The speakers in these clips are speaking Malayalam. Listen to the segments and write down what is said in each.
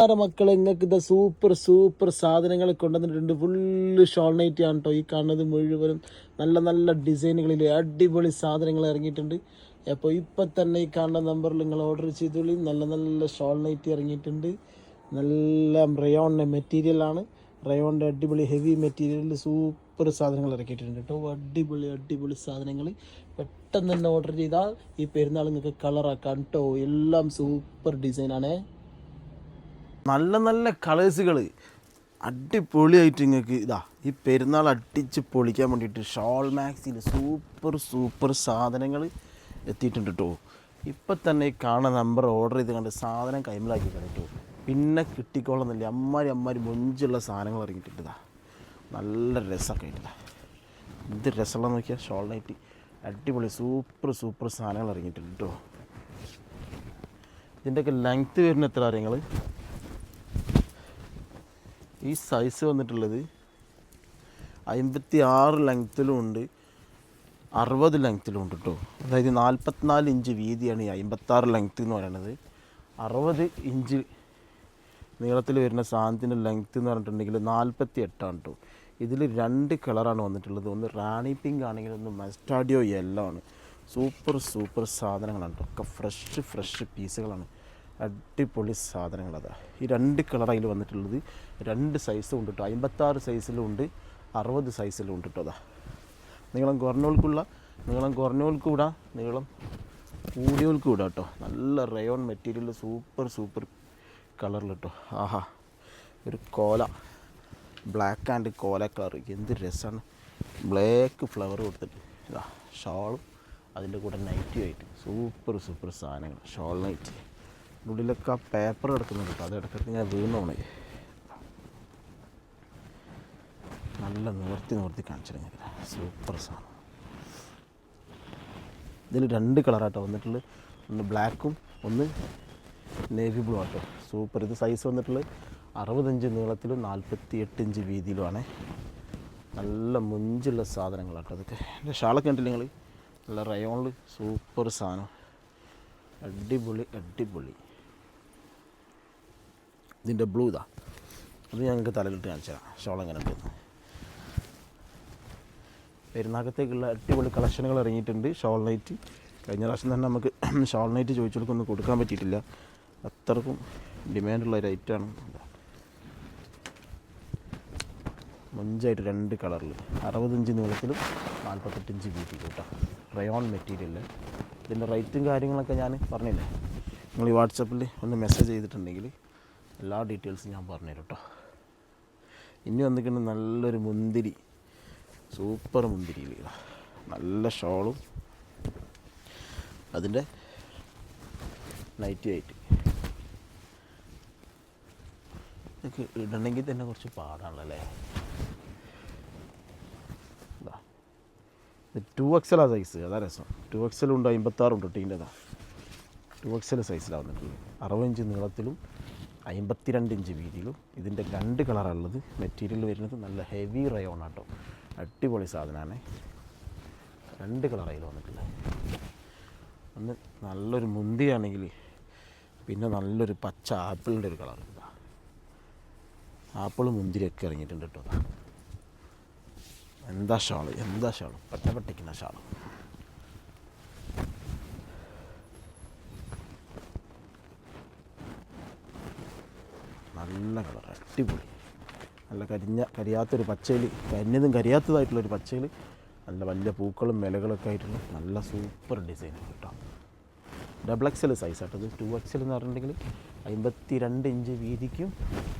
മക്കളെ നിങ്ങൾക്ക് ഇത് സൂപ്പർ സൂപ്പർ സാധനങ്ങൾ കൊണ്ടുവന്നിട്ടുണ്ട്. ഫുള്ള് ഷോൾ നൈറ്റ് ആണ് കേട്ടോ ഈ കാണുന്നത് മുഴുവനും നല്ല നല്ല ഡിസൈനുകളിൽ അടിപൊളി സാധനങ്ങൾ ഇറങ്ങിയിട്ടുണ്ട്. അപ്പോൾ ഇപ്പം തന്നെ ഈ കാണുന്ന നമ്പറിൽ നിങ്ങൾ ഓർഡർ ചെയ്തോളി. നല്ല നല്ല ഷോൾ നൈറ്റ് ഇറങ്ങിയിട്ടുണ്ട്. നല്ല റയോണിന്റെ മെറ്റീരിയലാണ് റയോണിന്റെ അടിപൊളി ഹെവി മെറ്റീരിയലിൽ സൂപ്പർ സാധനങ്ങൾ ഇറക്കിയിട്ടുണ്ട് കേട്ടോ. അടിപൊളി അടിപൊളി സാധനങ്ങൾ പെട്ടെന്ന് തന്നെ ഓർഡർ ചെയ്താൽ ഈ പെരുന്നാൾ നിങ്ങൾക്ക് കളറാക്കാം കേട്ടോ. എല്ലാം സൂപ്പർ ഡിസൈനാണേ നല്ല നല്ല കളേഴ്സുകൾ അടിപൊളിയായിട്ട് നിങ്ങൾക്ക് ഇതാ ഈ പെരുന്നാൾ അടിച്ച് പൊളിക്കാൻ വേണ്ടിയിട്ട് ഷോൾ മാക്സിൽ സൂപ്പർ സൂപ്പർ സാധനങ്ങൾ എത്തിയിട്ടുണ്ട് കേട്ടോ ഇപ്പം തന്നെ ഈ കാണുന്ന നമ്പർ ഓർഡർ ചെയ്ത് കണ്ട് സാധനം കൈമലാക്കി കേട്ടോ പിന്നെ കിട്ടിക്കോളന്നില്ല. അമ്മാരി അമ്മാരി മൊഞ്ചുള്ള സാധനങ്ങൾ ഇറങ്ങിയിട്ടുണ്ട് ഇതാ. നല്ല രസമൊക്കെ ആയിട്ടില്ല എന്ത് രസമുള്ള നോക്കിയാൽ ഷോൾ നൈറ്റ് അടിപൊളി സൂപ്പർ സൂപ്പർ സാധനങ്ങൾ ഇറങ്ങിയിട്ടുണ്ട് കേട്ടോ ഇതിന്റെയൊക്കെ ലെങ്ത്ത് വരുന്ന എത്ര അറിയങ്ങൾ ഈ സൈസ് വന്നിട്ടുള്ളത് അമ്പത്തി ആറ് ലെങ്ത്തിലും ഉണ്ട്. അറുപത് ലെങ്ത്തിലും ഉണ്ട് കേട്ടോ അതായത് നാൽപ്പത്തിനാല് ഇഞ്ച് വീതിയാണ് ഈ അമ്പത്താറ് ലെങ്ത്ത് എന്ന് പറയുന്നത് അറുപത് ഇഞ്ച് നീളത്തിൽ വരുന്ന സാധനത്തിന്റെ ലെങ്ത്ത് എന്ന് പറഞ്ഞിട്ടുണ്ടെങ്കിൽ നാൽപ്പത്തി എട്ടാണ് കേട്ടോ ഇതിൽ രണ്ട് കളറാണ് വന്നിട്ടുള്ളത്. ഒന്ന് റാണി പിങ്ക് ആണെങ്കിൽ ഒന്ന് മസ്റ്റാഡിയോ യെല്ലോ ആണ്. സൂപ്പർ സൂപ്പർ സാധനങ്ങളാണ് കേട്ടോ ഒക്കെ ഫ്രഷ് ഫ്രഷ് പീസുകളാണ് അടിപൊളി സാധനങ്ങൾ അതാ. ഈ രണ്ട് കളർ അതിൽ വന്നിട്ടുള്ളത്. രണ്ട് സൈസും ഉണ്ട് കേട്ടോ അമ്പത്താറ് സൈസിലും ഉണ്ട്. അറുപത് സൈസിലും ഉണ്ട് കേട്ടോ അതാ. നീളം കുറഞ്ഞവൾക്കുള്ള നീളം കുറഞ്ഞോൾക്ക് കൂടാ നീളം കൂടിയോൾക്ക് കൂടാ കേട്ടോ നല്ല റയോൺ മെറ്റീരിയൽ സൂപ്പർ സൂപ്പർ കളറിൽ കേട്ടോ ആഹാ. ഒരു കോല. ബ്ലാക്ക് ആൻഡ് കോല കളർ എന്ത് രസമാണ് ബ്ലാക്ക് ഫ്ലവർ കൊടുത്തിട്ട്. ഇതാ ഷാളും അതിന്റെ കൂടെ നൈറ്റും ആയിട്ട് സൂപ്പർ സൂപ്പർ സാധനങ്ങൾ. ഷോൾ നൈറ്റ് ഉള്ളിലൊക്കെ ആ പേപ്പർ കിടക്കുന്നുണ്ട് അത് ഇടയ്ക്കിടയ്ക്ക് ഞാൻ വീണോണേ നല്ല നിവർത്തി നിവർത്തി കാണിച്ചിരുന്നു സൂപ്പർ സാധനം. ഇതിൽ രണ്ട് കളറാട്ടോ വന്നിട്ടുള്ളത് ഒന്ന് ബ്ലാക്കും ഒന്ന് നേവി ബ്ലൂ ആട്ടോ സൂപ്പർ ഇത് സൈസ് വന്നിട്ടുള്ളത് അറുപത്തഞ്ച് നീളത്തിലും നാൽപ്പത്തി എട്ട് ഇഞ്ച് വീതിയിലുമാണ് നല്ല മുഞ്ചുള്ള സാധനങ്ങളാട്ടോ അതൊക്കെ എന്റെ ഷാളൊക്കെ കണ്ടില്ല നിങ്ങൾ നല്ല റയോണിൽ സൂപ്പർ സാധനം. അടിപൊളി അടിപൊളി. ഇതിന്റെ ബ്ലൂ ഇതാ. അത് ഞങ്ങൾക്ക് തലയിലിട്ട് കാണിച്ചു തരാം. ഷോൾ എങ്ങനെ ഉണ്ട് പെരുന്നാക്കത്തേക്കുള്ള അടിപൊളി കളക്ഷനുകൾ ഇറങ്ങിയിട്ടുണ്ട്. Shawl night. കഴിഞ്ഞ പ്രാവശ്യം തന്നെ നമുക്ക് ഷോൾ നൈറ്റ് ചോദിച്ചവർക്കൊന്നും കൊടുക്കാൻ പറ്റിയിട്ടില്ല. അത്രക്കും ഡിമാൻഡുള്ള ഒരു ഐറ്റമാണ് മഞ്ചായിട്ട് രണ്ട് കളറിൽ. അറുപത്തഞ്ച് നീളത്തിലും നാൽപ്പത്തെട്ടഞ്ച് വീതി കേട്ടോ. റയോൺ മെറ്റീരിയൽ ഇതിന്റെ റേറ്റും കാര്യങ്ങളൊക്കെ ഞാൻ പറഞ്ഞില്ലേ? നിങ്ങൾ ഈ വാട്സപ്പിൽ ഒന്ന് മെസ്സേജ് ചെയ്തിട്ടുണ്ടെങ്കിൽ എല്ലാ ഡീറ്റെയിൽസും ഞാൻ പറഞ്ഞുതരും കേട്ടോ. ഇനി വന്നിട്ടുണ്ട് നല്ലൊരു മുന്തിരി. സൂപ്പർ മുന്തിരി നല്ല ഷോളും. അതിന്റെ നൈറ്റി ആയിട്ട്. ഇതൊക്കെ ഇടണമെങ്കിൽ തന്നെ കുറച്ച് പാടാണല്ലേ ടു എക്സലാ സൈസ് അതാ രസം. ടു എക്സലുണ്ട് അമ്പത്താറുണ്ട് ടീന്റെതാ ടു എക്സൽ സൈസിലാണ് വന്നിട്ടുള്ളത്. അറുപത് ഇഞ്ച് നീളത്തിലും അമ്പത്തിരണ്ട് ഇഞ്ച് വീതിയിലും ഇതിന്റെ രണ്ട് കളറുള്ളത് മെറ്റീരിയൽ വരുന്നത് നല്ല ഹെവി റയോൺ ആട്ടോ. അടിപൊളി സാധനമാണ് രണ്ട് കളറായി വന്നിട്ടുള്ളത് ഒന്ന് നല്ലൊരു മുന്തിയാണെങ്കിൽ പിന്നെ നല്ലൊരു പച്ച ആപ്പിളിന്റെ ഒരു കളർ ആപ്പിൾ മുന്തിരിയൊക്കെ ഇറങ്ങിയിട്ടുണ്ട് കേട്ടോ. എന്താ ഷാൾ? എന്താ ഷാൾ? പെട്ട പെട്ടിക്കുന്ന ഷാൾ. നല്ല കളർ അടിപൊളി. നല്ല കരിഞ്ഞ കരിയാത്തൊരു പച്ചയിൽ കരിഞ്ഞതും കരിയാത്തതായിട്ടുള്ളൊരു പച്ചയിൽ നല്ല വലിയ പൂക്കളും ഇലകളൊക്കെ ആയിട്ടുള്ള നല്ല സൂപ്പർ ഡിസൈൻ കേട്ടോ. ഡബിൾ എക്സൽ സൈസ് ഇത്. ടു എക്സൽ എന്ന് പറഞ്ഞിട്ടുണ്ടെങ്കിൽ അമ്പത്തി രണ്ട് ഇഞ്ച് വീതിക്കും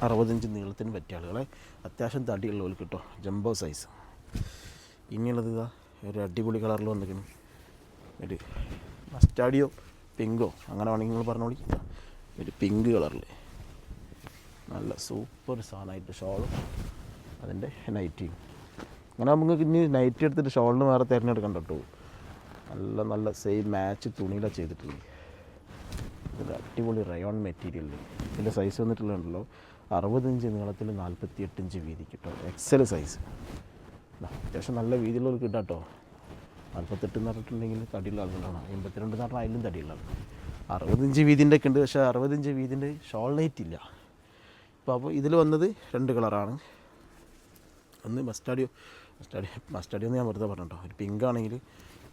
അറുപത്തഞ്ച് നീളത്തിനും പറ്റിയ ആളുകളെ അത്യാവശ്യം തടിയുള്ളവർ കിട്ടോ ജംബോ സൈസ് ഇനിയുള്ളത് ഇതാ ഒരു അടിപൊളി കളറിൽ വന്നിരിക്കുന്നു. ഒരു മസ്റ്റാഡിയോ പിങ്കോ അങ്ങനെ വേണമെങ്കിൽ നിങ്ങൾ പറഞ്ഞോളി. ഒരു പിങ്ക് കളറിൽ നല്ല സൂപ്പർ സാധനമായിട്ട് ഷോളും. അതിന്റെ നൈറ്റിയും അങ്ങനെ നമുക്ക് ഇനി നൈറ്റി എടുത്തിട്ട് ഷോളിന് വേറെ തിരഞ്ഞെടുക്കണ്ട കേട്ടോ. നല്ല നല്ല സെയിം മാച്ച് തുണിയിലാണ് ചെയ്തിട്ടുള്ളത്. ഇത് അടിപൊളി റയോൺ മെറ്റീരിയൽ ഇതിന്റെ സൈസ് വന്നിട്ടുള്ളതുണ്ടല്ലോ. അറുപത്തഞ്ച് നീളത്തിൽ നാൽപ്പത്തി എട്ട് ഇഞ്ച് വീതി കിട്ടോ എക്സൽ സൈസ് അത്യാവശ്യം നല്ല വീതിയുള്ളവർക്ക് കിട്ടാം കേട്ടോ നാൽപ്പത്തെട്ട് എന്ന് തടിയുള്ള ആളുകളാണ്. എൺപത്തിരണ്ട് എന്ന് അതിലും തടിയുള്ള ആളുകൾ അറുപത്തഞ്ച് വീതിന്റെ ഒക്കെ ഉണ്ട്. പക്ഷേ അറുപത്തഞ്ച് വീതിന്റെ ഷോൾ നൈറ്റ് ഇല്ല. അപ്പോൾ അപ്പോൾ ഇതിൽ വന്നത് രണ്ട് കളറാണ്. ഒന്ന് മസ്റ്റാഡിയോ മസ്റ്റാഡിയോ മസ്റ്റാഡിയോ എന്ന് ഞാൻ വെറുതെ പറഞ്ഞിട്ടോ. ഒരു പിങ്ക് ആണെങ്കിൽ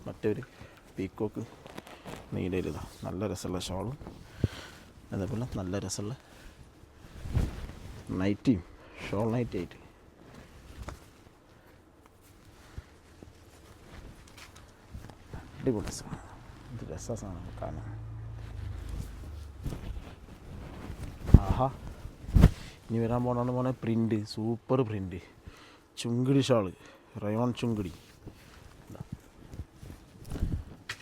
മറ്റൊരു പീക്കോക്ക് നീലയിലിതാ നല്ല രസമുള്ള ഷോളും അതേപോലെ നല്ല രസമുള്ള നൈറ്റിയും ഷോൾ നൈറ്റി ആയിട്ട്. അടിപൊളി സാധനം ഇത് രസ സാധനം കാണാൻ. ആഹാ. ഇനി വരാൻ പോകണമെന്ന് പോണേ പ്രിന്റ് സൂപ്പർ പ്രിന്റ് ചുങ്കിടി ഷാൾ റയോൺ ചുങ്കിടി.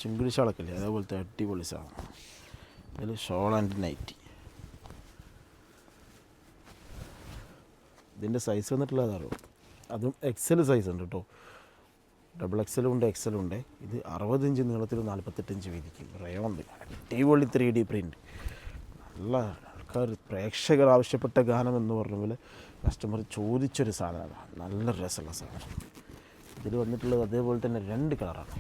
ചുങ്കിടി ഷാളൊക്കെ ഇല്ലേ? അതേപോലത്തെ അടിപൊളി സാധനം. അതിൽ ഷോൾ ആൻഡ് നൈറ്റി ഇതിന്റെ സൈസ് വന്നിട്ടുള്ളതാണോ അതും എക്സൽ സൈസ് ഉണ്ട് കേട്ടോ ഡബിൾ എക്സലും ഉണ്ട് എക്സലും ഉണ്ട്. ഇത് അറുപത് ഇഞ്ച് നീളത്തിൽ നാൽപ്പത്തെട്ട് ഇഞ്ച് വീതിക്കും. റയോണ്ട് അടിപൊളി ത്രീ ഡി പ്രിന്റ് നല്ല പ്രേക്ഷകർ ആവശ്യപ്പെട്ട ഗാനം എന്ന് പറഞ്ഞ പോലെ കസ്റ്റമർ ചോദിച്ചൊരു സാധനമാണ്. നല്ല രസമുള്ള സാധനം. ഇതിൽ വന്നിട്ടുള്ളത് അതേപോലെ തന്നെ രണ്ട് കളറാണ്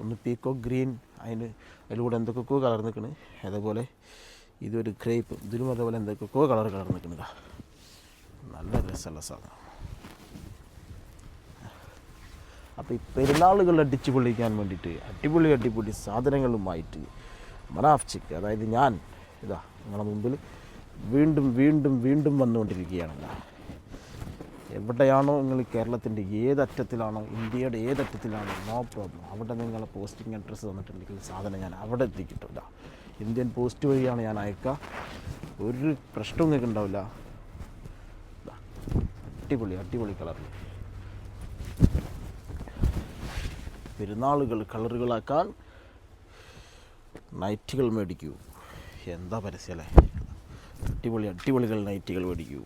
ഒന്ന് പീക്കോ ഗ്രീൻ അതിന് അതിലൂടെ എന്തൊക്കെയോ കളർ നിൽക്കണ്. അതേപോലെ ഇതൊരു ഗ്രേപ്പ് ഇതിലും അതേപോലെ എന്തൊക്കെയോ കളർ കളർ നിൽക്കുന്നതാ നല്ല രസമുള്ള സാധനം. അപ്പോൾ ഈ പെരുന്നാളുകൾ അടിച്ചു പൊളിക്കാൻ വേണ്ടിയിട്ട് അടിപൊളി അടിപൊളി സാധനങ്ങളുമായിട്ട് മനാഫ് ചിക്ക് അതായത് ഞാൻ ഇതാ നിങ്ങളുടെ മുമ്പിൽ വീണ്ടും വീണ്ടും വീണ്ടും വന്നുകൊണ്ടിരിക്കുകയാണ്. എവിടെയാണോ നിങ്ങൾ കേരളത്തിന്റെ ഏതറ്റത്തിലാണോ ഇന്ത്യയുടെ ഏതറ്റത്തിലാണോ നോ പ്രോബ്ലം അവിടെ നിങ്ങളെ പോസ്റ്റിംഗ് അഡ്രസ്സ് തന്നിട്ടുണ്ടെങ്കിൽ സാധനം ഞാൻ അവിടെ എത്തിക്കിട്ടില്ല ഇന്ത്യൻ പോസ്റ്റ് വഴിയാണ് ഞാൻ അയക്കുക. ഒരു പ്രശ്നവും നിങ്ങൾക്ക് ഉണ്ടാവില്ല. അടിപൊളി അടിപൊളി കളറിൽ പെരുന്നാളുകൾ കളറുകളാക്കാൻ നൈറ്റുകൾ മേടിക്കൂ. എന്താ പരസ്യമല്ലേ അടിപൊളി അടിപൊളികൾ നൈറ്റികൾ മേടിക്കൂ.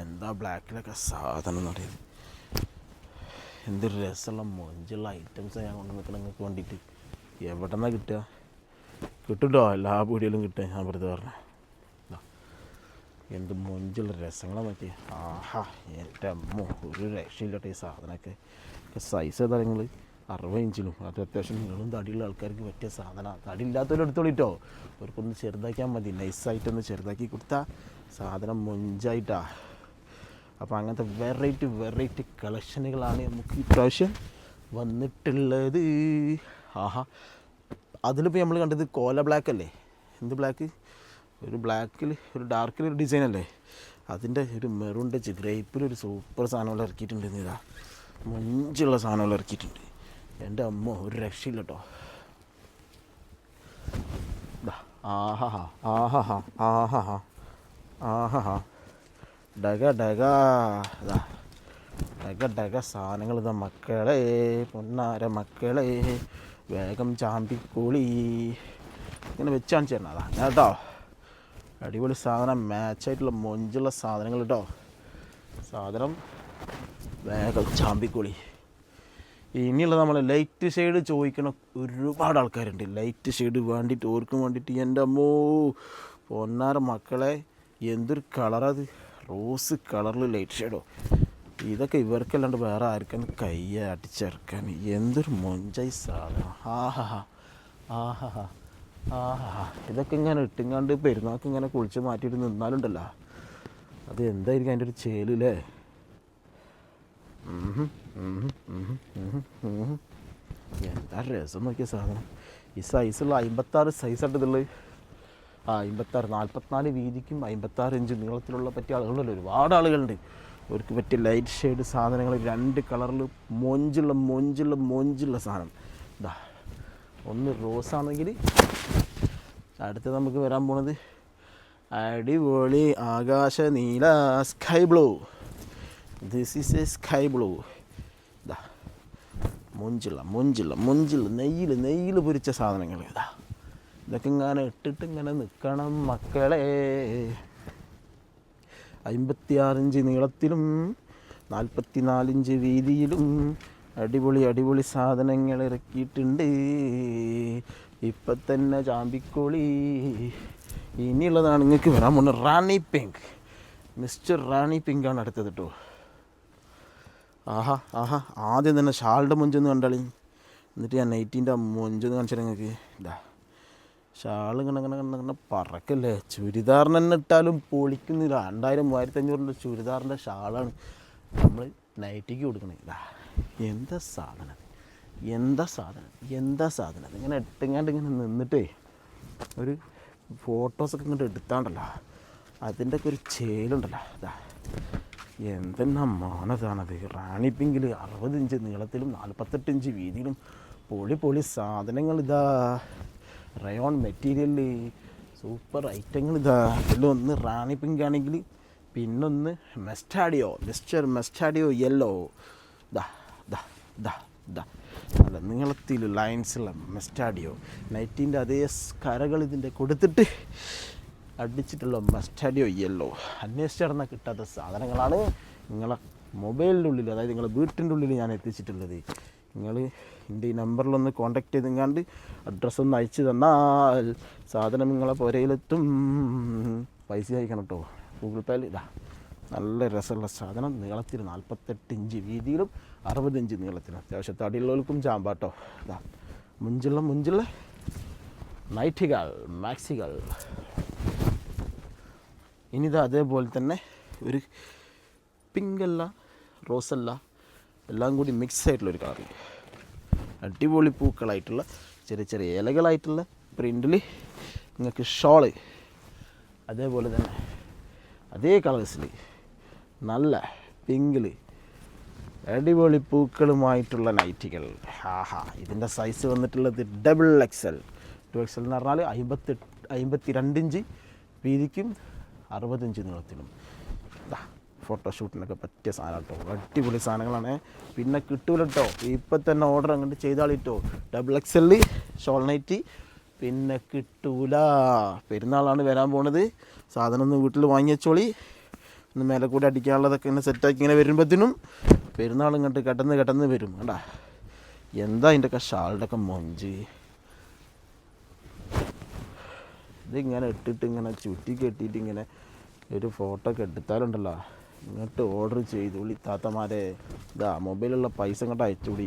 എന്താ ബ്ലാക്കിലൊക്കെ സാധനം എന്ന് പറയുന്നത്? എന്തൊരു രസമുള്ള മൊഞ്ചുള്ള ഐറ്റംസ് ഞാൻ കൊണ്ട് നിൽക്കണം നിങ്ങൾക്ക് വേണ്ടിയിട്ട്. എവിടെ നിന്നാണ് കിട്ടുക? കിട്ടുട്ടോ എല്ലാ പീടികളും കിട്ടുക ഞാൻ വെറുതെ പറഞ്ഞ. എന്ത് മൊഞ്ചുള്ള രസങ്ങളാണ് നോക്കി ആഹാ എന്റെ അമ്മ ഒരു രക്ഷയില്ലാട്ടോ ഈ സാധനമൊക്കെ. സൈസ് ഏതാ നിങ്ങൾ അറുപത് ഇഞ്ചിലും അത് അത്യാവശ്യം നീളും തടിയുള്ള ആൾക്കാർക്ക് പറ്റിയ സാധനമാണ് തടി ഇല്ലാത്തവരും എടുത്തോളിട്ടോ അവർക്കൊന്ന് ചെറുതാക്കിയാൽ മതി. നൈസായിട്ടൊന്ന് ചെറുതാക്കി കൊടുത്താൽ സാധനം മൊഞ്ചായിട്ടാ. അപ്പോൾ അങ്ങനത്തെ വെറൈറ്റി വെറൈറ്റി കളക്ഷനുകളാണ് നമുക്ക് ഇപ്രാവശ്യം വന്നിട്ടുള്ളത്. ആഹാ. അതിലിപ്പോൾ നമ്മൾ കണ്ടത് കോല ബ്ലാക്ക് അല്ലേ? എന്ത് ബ്ലാക്ക് ഒരു ബ്ലാക്കിൽ ഒരു ഡാർക്കിൽ ഒരു ഡിസൈൻ അല്ലേ? അതിന്റെ ഒരു മെറൂൺ ടച്ച് ഗ്രേപ്പിൽ ഒരു സൂപ്പർ സാധനങ്ങൾ ഇറക്കിയിട്ടുണ്ട് ഇതാ. മുഞ്ചുള്ള സാധനങ്ങൾ ഇറക്കിയിട്ടുണ്ട്. എന്റെ അമ്മ ഒരു രക്ഷയില്ല കേട്ടോ ആഹാ ആഹാ ആഹാ ആഹാ ഡഗ ഡഗ ഡഗ ഡഗ സാധനങ്ങൾ മക്കളെ പൊന്നാര മക്കളെ വേഗം ചാമ്പിക്കൂളി. ഇങ്ങനെ വെച്ചാണ് ചേർന്നത് അതാ കേട്ടോ അടിപൊളി സാധനം മാച്ചായിട്ടുള്ള മൊഞ്ചുള്ള സാധനങ്ങൾ കേട്ടോ സാധനം വേഗം ചാമ്പിക്കൂളി. ഇനിയുള്ള നമ്മളെ ലൈറ്റ് ഷെയ്ഡ് ചോദിക്കണ ഒരുപാട് ആൾക്കാരുണ്ട്. ലൈറ്റ് ഷെയ്ഡ് വേണ്ടിയിട്ട് ഓർക്കും വേണ്ടിയിട്ട് എന്റെ അമ്മോ പൊന്നാര മക്കളെ എന്തൊരു കളറത് റോസ് കളറിൽ ലൈറ്റ് ഷെയ്ഡോ ഇതൊക്കെ ഇവർക്കല്ലാണ്ട് വേറെ ആർക്കും കൈ അടിച്ചിറക്കാൻ എന്തൊരു മൊഞ്ചായി സാധനം. ആഹാ ആഹാ ആഹാ ഇതൊക്കെ ഇങ്ങനെ ഇട്ടുങ്ങാണ്ട് പെരുന്നാൾക്ക് ഇങ്ങനെ കുളിച്ച് മാറ്റിയിട്ട് നിന്നാലുണ്ടല്ലോ. അത് എന്തായിരിക്കും അതിന്റെ ഒരു ചേലല്ലേ രസം നോക്കിയ സാധനം. ഈ സൈസുള്ള അമ്പത്താറ് സൈസായിട്ട് ഇതുള്ളത് ആ അമ്പത്താറ് നാൽപ്പത്തിനാല് വീതിക്കും അമ്പത്താറ് ഇഞ്ച് നീളത്തിലുള്ള പറ്റിയ ആളുകളുണ്ട്. ഒരുപാട് ആളുകളുണ്ട്. അവർക്ക് പറ്റിയ ലൈറ്റ് ഷെയ്ഡ് സാധനങ്ങൾ രണ്ട് കളറിൽ മൊഞ്ചുള്ള മൊഞ്ചുള്ള മൊഞ്ചുള്ള സാധനം. ഇതാ ഒന്ന് റോസ് ആണെങ്കിൽ അടുത്ത് നമുക്ക് വരാൻ പോണത് അടിപൊളി ആകാശ നീല sky blue this is a sky blue മൊഞ്ചുള്ള മുഞ്ചിള്ള മുഞ്ചിള്ള നെയ്യിൽ നെയ്യിൽ പൊരിച്ച സാധനങ്ങൾ ഇതാ. ഇതൊക്കെ ഇങ്ങനെ ഇട്ടിട്ട് ഇങ്ങനെ നിൽക്കണം മക്കളെ. അമ്പത്തിയാറിഞ്ച് നീളത്തിലും നാൽപ്പത്തി നാലിഞ്ച് വീതിയിലും അടിപൊളി അടിപൊളി സാധനങ്ങൾ ഇറക്കിയിട്ടുണ്ട്. ഇപ്പം തന്നെ ചാമ്പിക്കോളി. ഇനിയുള്ളതാണ് നിങ്ങൾക്ക് വരാൻ പോകുന്നത് റാണി പിങ്ക്. മിസ്റ്റർ റാണി പിങ്കാണ് അടുത്തത് കേട്ടോ. ആഹാ ആഹാ. ആദ്യം തന്നെ ഷാളുടെ മുഞ്ചൊന്ന് കണ്ടാളി. എന്നിട്ട് ഞാൻ നൈറ്റിന്റെ മുഞ്ചൊന്ന് കാണിച്ചാൽ നിങ്ങൾക്ക്. ഇതാ ഷാൾ ഇങ്ങനെ ഇങ്ങനെ ഇങ്ങനെ ഇങ്ങനെ പറക്കല്ലേ? ചുരിദാറിന് തന്നെ ഇട്ടാലും പൊളിക്കുന്നില്ല. രണ്ടായിരം മൂവായിരത്തി അഞ്ഞൂറിന്റെ ചുരിദാറിന്റെ ഷാളാണ് നമ്മൾ നൈറ്റിക്ക് കൊടുക്കണേ. ഇതാ എന്താ സാധനം? എന്താ സാധനം? എന്താ സാധനം? ഇങ്ങനെ ഇട്ടിങ്ങാണ്ട് ഇങ്ങനെ നിന്നിട്ടേ ഒരു ഫോട്ടോസൊക്കെ ഇങ്ങോട്ട് എടുത്താണ്ടല്ലോ. അതിന്റെ ഒക്കെ ഒരു ചേലുണ്ടല്ലോ. ഇതാ എന്തെന്നാ മാനതാണത് റാണി പിങ്കിൽ അറുപത് ഇഞ്ച് നീളത്തിലും നാൽപ്പത്തെട്ട് ഇഞ്ച് വീതിയിലും പൊളി പൊളി സാധനങ്ങൾ ഇതാ. റയോൺ മെറ്റീരിയലിൽ സൂപ്പർ ഐറ്റങ്ങൾ ഇതാ. ഇതിലൊന്ന് റാണി പിങ്ക് ആണെങ്കിൽ പിന്നൊന്ന് മെസ്റ്റാഡിയോ മിസ്റ്റർ മെസ്റ്റാഡിയോ യെല്ലോ ദാ നീളത്തിൽ ലൈൻസുള്ള മെസ്റ്റാഡിയോ നൈറ്റിന്റെ അതേ കരകൾ ഇതിന്റെ കൊടുത്തിട്ട് അടിച്ചിട്ടുള്ള മസ്റ്റാഡിയോ യെല്ലോ അന്വേഷിച്ച് നടന്നാൽ കിട്ടാത്ത സാധനങ്ങളാണ് നിങ്ങളെ മൊബൈലിന്റെ ഉള്ളിൽ അതായത് നിങ്ങളെ വീട്ടിന്റെ ഉള്ളിൽ ഞാൻ എത്തിച്ചിട്ടുള്ളത്. നിങ്ങൾ എന്റെ ഈ നമ്പറിലൊന്ന് കോൺടാക്ട് ചെയ്തെങ്ങാണ്ട് അഡ്രസ്സ് ഒന്ന് അയച്ചു തന്നാൽ സാധനം നിങ്ങളെ പുരയിലെത്തും. പൈസ അയക്കണം കേട്ടോ ഗൂഗിൾ പേയിൽ ഇതാ നല്ല രസമുള്ള സാധനം. നീളത്തിൽ നാൽപ്പത്തെട്ട് ഇഞ്ച് വീതിയിലും അറുപത് ഇഞ്ച് നീളത്തിലും. അത്യാവശ്യം തടിയുള്ളവർക്കും ചാമ്പാട്ടോ ഇതാ മുഞ്ചുള്ള മുഞ്ചുള്ള. നൈറ്റികൾ മാക്സികൾ ഇനിത് അതേപോലെ തന്നെ ഒരു പിങ്കല്ല റോസല്ല എല്ലാം കൂടി മിക്സ് ആയിട്ടുള്ള ഒരു അടിപൊളി പൂക്കളായിട്ടുള്ള ചെറിയ ചെറിയ ഇലകളായിട്ടുള്ള പ്രിന്റിൽ നിങ്ങൾക്ക് ഷോൾ അതേപോലെ തന്നെ അതേ കളേഴ്സിൽ നല്ല പിങ്കിൽ അടിപൊളി പൂക്കളുമായിട്ടുള്ള നൈറ്റികൾ ആഹാ ഇതിന്റെ സൈസ് വന്നിട്ടുള്ളത് ഡബിൾ എക്സൽ ടു എക്സൽ എന്ന് പറഞ്ഞാൽ അമ്പത്തെട്ട് അമ്പത്തി രണ്ട് ഇഞ്ച് വീതിക്കും അറുപത്തഞ്ച് നീളത്തിലും. ഫോട്ടോഷൂട്ടിനൊക്കെ പറ്റിയ സാധനം കേട്ടോ. അടിപൊളി സാധനങ്ങളാണ്. പിന്നെ കിട്ടൂല കേട്ടോ ഇപ്പം തന്നെ ഓർഡർ അങ്ങോട്ട് ചെയ്താളിട്ടോ ഡബിൾ എക്സ് ഷോൾ നൈറ്റി പിന്നെ കിട്ടൂല. പെരുന്നാളാണ് വരാൻ പോണത്. സാധനം ഒന്ന് വീട്ടിൽ വാങ്ങിയച്ചോളി ഒന്ന് മേലെ കൂടി അടിക്കാനുള്ളതൊക്കെ ഇങ്ങനെ സെറ്റാക്കി ഇങ്ങനെ വരുമ്പോഴത്തേനും പെരുന്നാൾ ഇങ്ങോട്ട് കടന്ന് കടന്ന് വരും. കണ്ടാ? എന്താ അതിന്റെയൊക്കെ ഷാളിന്റെ ഷാളുടെ ഒക്കെ മൊഞ്ച്? ഇതിങ്ങനെ ഇട്ടിട്ട് ഇങ്ങനെ ചുറ്റി കെട്ടിയിട്ട് ഇങ്ങനെ ഒരു ഫോട്ടോ ഒക്കെ എടുത്താലുണ്ടല്ലോ. ഇങ്ങോട്ട് ഓർഡർ ചെയ്തു. വിളി താത്തമാരെ ഇതാ മൊബൈലുള്ള പൈസ ഇങ്ങോട്ട് അയച്ചുകൂടി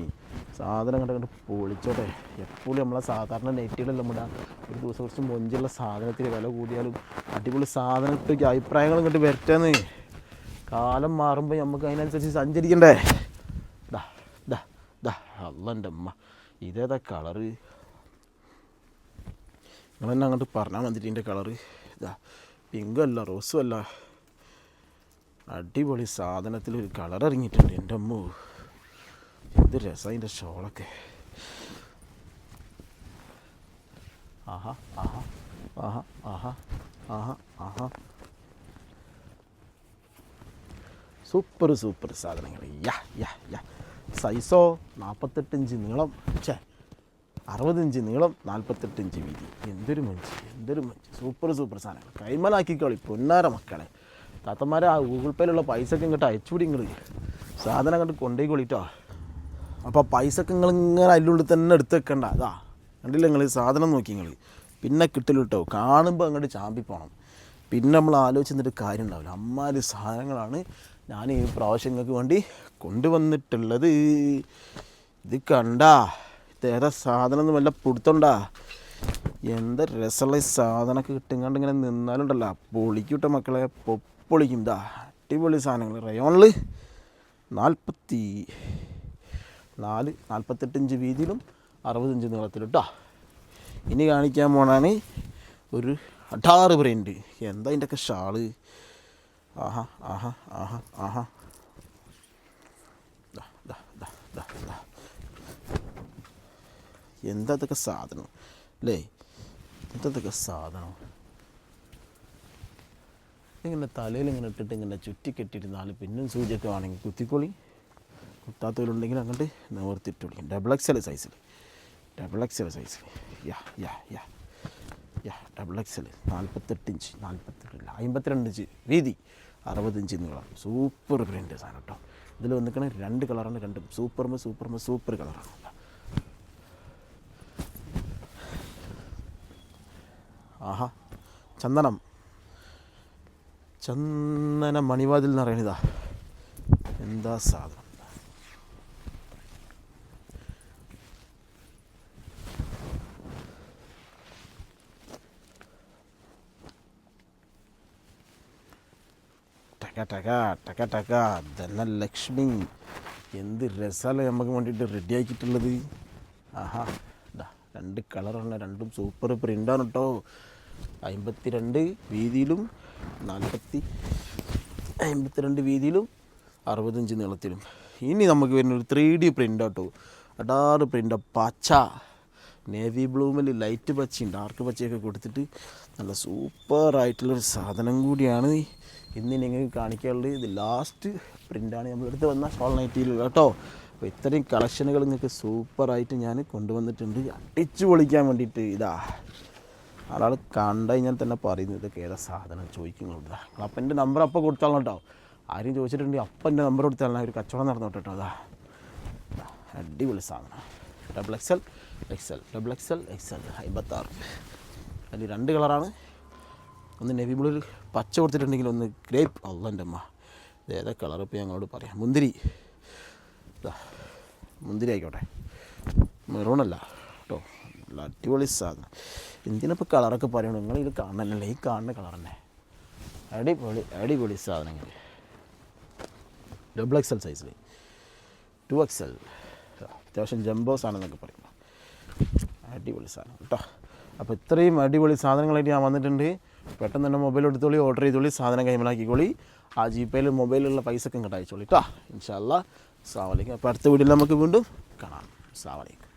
സാധനം ഇങ്ങോട്ട് ഇങ്ങോട്ട് പൊളിച്ചോട്ടെ. എപ്പോഴും നമ്മളെ സാധാരണ നെറ്റുകളെല്ലാം നമ്മുടെ ഒരു ദിവസം കുറച്ച് മൊഞ്ചുള്ള സാധനത്തിന് വില കൂടിയാലും അടിപൊളി സാധനത്തേക്ക് അഭിപ്രായങ്ങൾ ഇങ്ങോട്ട് വരട്ടേന്ന്. കാലം മാറുമ്പോൾ നമുക്ക് അതിനനുസരിച്ച് സഞ്ചരിക്കണ്ടേ? ദാ ദാ ദാ അള്ളന്റെ അമ്മ ഇതേതാ കളറ് നിങ്ങൾ തന്നെ അങ്ങോട്ട് പറഞ്ഞാൽ മതി ഇതിന്റെ ഇതാ പിങ്കും അല്ല റോസും അല്ല. അടിപൊളി സാധനത്തിൽ ഒരു കളർ ഇറങ്ങിയിട്ടുണ്ട് എന്റെ അമ്മ. എന്ത് രസം അതിന്റെ ഷോളൊക്കെ. ആഹാ ആഹാ ആഹാ ആഹാ ആഹാ ആഹാ. സൂപ്പർ സൂപ്പർ സാധനങ്ങൾ യാ യാ യാ. സൈസോ നാൽപ്പത്തെട്ട് ഇഞ്ച് നീളം. ഛേ അറുപത് ഇഞ്ച് നീളം നാൽപ്പത്തെട്ട് ഇഞ്ച് വീതി. എന്തൊരു മഞ്ച് എന്തൊരു മഞ്ച്. സൂപ്പർ സൂപ്പർ സാധനങ്ങൾ. കൈമലാക്കിക്കോളി പൊന്നാര മക്കളെ. താത്തമാരെ ആ ഗൂഗിൾ പേയിലുള്ള പൈസ ഒക്കെ ഇങ്ങോട്ട് അയച്ചുകൂടി ഇങ്ങോട്ട് സാധനം അങ്ങോട്ട് കൊണ്ടുപോയിക്കോളിട്ടോ അപ്പോൾ പൈസ ഒക്കെ നിങ്ങൾ ഇങ്ങനെ അതിന്റെ ഉള്ളിൽ തന്നെ എടുത്ത് വെക്കണ്ട. അതാ കണ്ടില്ല നിങ്ങൾ സാധനം നോക്കി നിങ്ങൾ പിന്നെ കിട്ടലിട്ടോ. കേട്ടോ കാണുമ്പോൾ അങ്ങോട്ട് ചാമ്പി പോകണം പിന്നെ നമ്മൾ ആലോചിച്ച് നിന്നിട്ട് കാര്യം ഉണ്ടാവില്ല. അമ്മാതിരി സാധനങ്ങളാണ് ഞാൻ ഈ പ്രാവശ്യം നിങ്ങൾക്ക് വേണ്ടി കൊണ്ടുവന്നിട്ടുള്ളത്. ഇത് കണ്ടാ ഇതേതാ സാധനം ഒന്നും വല്ല പിടുത്തണ്ടാ? എന്താ രസമുള്ള ഈ സാധനമൊക്കെ കിട്ടുങ്ങാണ്ട് ഇങ്ങനെ നിന്നാലുണ്ടല്ലോ. പൊളിക്കൂട്ട മക്കളെ പൊപ്പൊളിക്കും. ഇതാ അടിപൊളി സാധനങ്ങൾ. റയോണിൽ നാൽപ്പത്തി നാല് നാൽപ്പത്തെട്ടിഞ്ച് വീതിയിലും അറുപത്തഞ്ച് നീളത്തിലും. കേട്ടോ ഇനി കാണിക്കാൻ പോണാണ് ഒരു അഡാറ് പ്രിന്റ് എന്താ ഇതിന്റെയൊക്കെ ഷാൾ? ആഹാ ആഹാ ആഹാ ആഹാ ദാ, ദാ, ദാ, ദാ, ദാ. എന്താ ഇതൊക്കെ സാധനം? അല്ലേ എന്താ ഇതൊക്കെ സാധനം? ഇങ്ങനെ തലയിൽ ഇങ്ങനെ ഇട്ടിട്ട് ഇങ്ങനെ ചുറ്റി കെട്ടിയിരുന്നാൽ പിന്നും സൂചിയൊക്കെ വേണമെങ്കിൽ കുത്തിക്കൊളി. കുത്താത്തവരുണ്ടെങ്കിൽ അങ്ങോട്ട് നിവർത്തിട്ടൊളി ഡബിൾ എക്സ് എൽ സൈസിൽ ഡബിൾ എക്സ് എൽ സൈസിൽ യാ യാ യാ. യാ ഡബിൾ എക്സ് എൽ നാൽപ്പത്തെട്ട് ഇഞ്ച് നാൽപ്പത്തെട്ടില്ല അമ്പത്തിരണ്ട് ഇഞ്ച് വീതി. അറുപത്തഞ്ച് നീളം. സൂപ്പർ പ്രിന്റ് സാധനം കേട്ടോ ഇതിൽ വന്നിക്കണേ രണ്ട് കളറാണ് രണ്ടും സൂപ്പർമ സൂപ്പർമ സൂപ്പർ കളറാണ് ആഹാ. ചന്ദനം. ചന്ദന മണിവാതിൽ എന്ന് പറയണിതാ എന്താ സാധനം. ടക ടക ടക ടക. ധനലക്ഷ്മി. എന്ത് രസാല നമുക്ക് വേണ്ടിയിട്ട് റെഡി ആക്കിയിട്ടുള്ളത്. ആഹാ. രണ്ട് കളറാണ് രണ്ടും സൂപ്പർ പ്രിന്റാണ് കേട്ടോ അമ്പത്തി രണ്ട് വീതിയിലും നാൽപ്പത്തി അമ്പത്തിരണ്ട് വീതിയിലും അറുപത്തഞ്ച് നീളത്തിലും. ഇനി നമുക്ക് വരുന്ന ഒരു ത്രീ ഡി പ്രിന്റ് കേട്ടോ അടാറ് പ്രിന്റ് പച്ച. നേവി ബ്ലൂമിൽ ലൈറ്റ് പച്ചയും ഡാർക്ക് പച്ചയൊക്കെ കൊടുത്തിട്ട് നല്ല സൂപ്പറായിട്ടുള്ളൊരു സാധനം കൂടിയാണ് ഇന്ന് നിങ്ങൾക്ക് കാണിക്കാനുള്ളത്. ഇത് ലാസ്റ്റ് പ്രിന്റാണ് നമ്മളെടുത്ത് വന്ന ഷോൾ നൈറ്റിയിലുള്ള കേട്ടോ. അപ്പോൾ ഇത്രയും കളക്ഷനുകൾ നിങ്ങൾക്ക് സൂപ്പറായിട്ട് ഞാൻ കൊണ്ടുവന്നിട്ടുണ്ട്. അടിച്ചു പൊളിക്കാൻ വേണ്ടിയിട്ട് ഇതാ. ആളാൾ കണ്ടു കഴിഞ്ഞാൽ തന്നെ പറയുന്നത് ഇതൊക്കെ ഏതാ സാധനം ചോദിക്കുന്നുണ്ട്. അപ്പം എന്റെ നമ്പർ അപ്പം കൊടുത്താൽ കേട്ടോ ആരും ചോദിച്ചിട്ടുണ്ടെങ്കിൽ അപ്പം എന്റെ നമ്പർ കൊടുത്താൽ ഒരു കച്ചവടം നടന്നു കേട്ടോ അതാ അടിപൊളി സാധനം. Double XL XL double XL XL അമ്പത്താറ് അതിൽ രണ്ട് കളറാണ് ഒന്ന് നെവി ബ്ലൂ പച്ച കൊടുത്തിട്ടുണ്ടെങ്കിൽ ഒന്ന് ഗ്രേപ്പ് അള്ളന്റെ അമ്മ ഇത് ഏതാ കളർ ഇപ്പോൾ ഞങ്ങളോട് പറയാം. മുന്തിരി. മുന്തിരി ആയിക്കോട്ടെ. മെറൂണല്ല കേട്ടോ നല്ല അടിപൊളി സാധനം. എന്തിനിപ്പോൾ കളറൊക്കെ പറയണം? നിങ്ങൾ ഇത് കാണണല്ലേ? ഈ കാണുന്ന കളർ തന്നെ അടിപൊളി അടിപൊളി സാധനങ്ങൾ ഡബിൾ എക്സൽ സൈസിൽ ടു എക്സൽ അത്യാവശ്യം ജംബോ സാധനം പറയും. അടിപൊളി സാധനം കേട്ടോ. അപ്പോൾ ഇത്രയും അടിപൊളി സാധനങ്ങളായിട്ട് ഞാൻ വന്നിട്ടുണ്ട്. പെട്ടെന്ന് തന്നെ മൊബൈൽ എടുത്തോളി ഓർഡർ ചെയ്തോളി സാധനം കൈമലാക്കിക്കോളി. ആ ജി പേയിൽ മൊബൈലിലുള്ള പൈസ ഒക്കെ ഇങ്ങോട്ട് അയച്ചോളി കേട്ടോ. ഇൻഷാല്ല സാവലിക്കും വലൈക്കും അപ്പോൾ അടുത്ത വീഡിയോയിൽ നമുക്ക് വീണ്ടും കാണാം. അസ്സാം വലൈക്കും